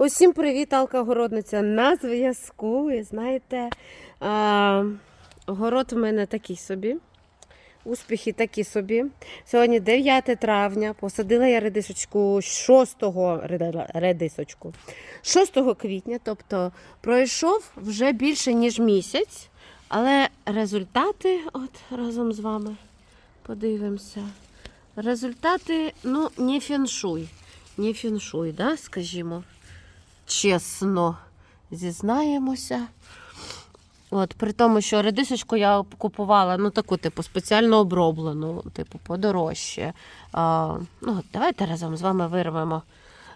Усім привіт, алкогородниця на зв'язку. Знаєте, а, город в мене такий собі. Успіхи такі собі. Сьогодні 9 травня. Посадила я редисочку 6 редисочку 6 квітня, тобто пройшов вже більше ніж місяць. Але результати, от разом з вами подивимося. Результати, ну, не фіншуй. Не фіншуй, да, скажімо. Чесно зізнаємося. От, при тому, що редисочку я купувала, ну, таку, типу, спеціально оброблену, типу, подорожче. А, ну, давайте разом з вами вирвемо.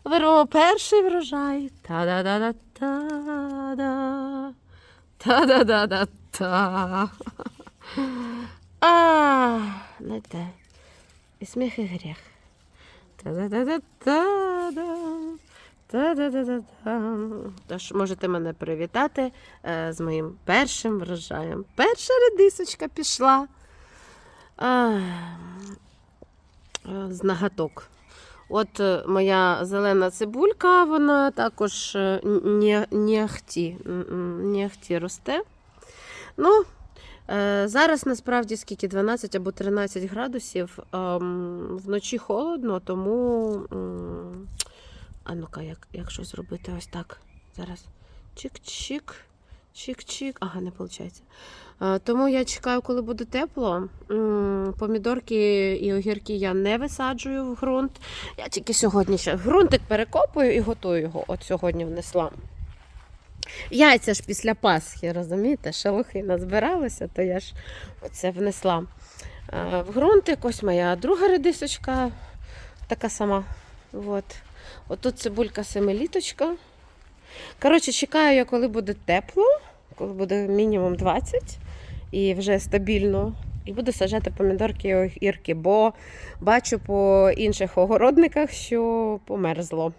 Вирвемо перший врожай. Та-да-да-да-та-да. Та-да-да-да-та. А, знаєте, і сміх, і гріх. Та-да-да-да-та-да. Та-да-да-да-да. Тож можете мене привітати е, з моїм першим врожаєм. Перша редисочка пішла. А, е, з нагаток. От е, моя зелена цибулька, вона також е, не, не росте. Ну, зараз насправді скільки 12 або 13 градусів. Ем, вночі холодно, тому. А ну-ка, як, як щось зробити ось так. Зараз. Чик-чик, чик-чик. Ага, не виходить. Тому я чекаю, коли буде тепло. Помідорки і огірки я не висаджую в ґрунт. Я тільки сьогодні ще ґрунтик перекопую і готую його. От сьогодні внесла. Яйця ж після Пасхи, розумієте? Шелухи назбиралися, то я ж оце внесла е, в ґрунтик. Ось моя друга редисочка, така сама. От. Отут цибулька семиліточка. Коротше, чекаю я, коли буде тепло, коли буде мінімум 20 і вже стабільно. І буду саджати помідорки і огірки, бо бачу по інших огородниках, що померзло.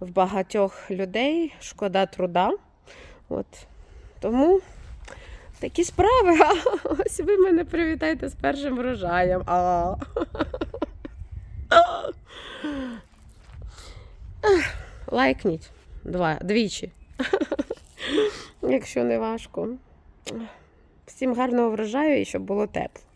В багатьох людей шкода труда. От. Тому такі справи. Ось ви мене привітайте з першим врожаєм. А. Лайкніть два, двічі, якщо не важко. Всім гарного врожаю і щоб було тепло.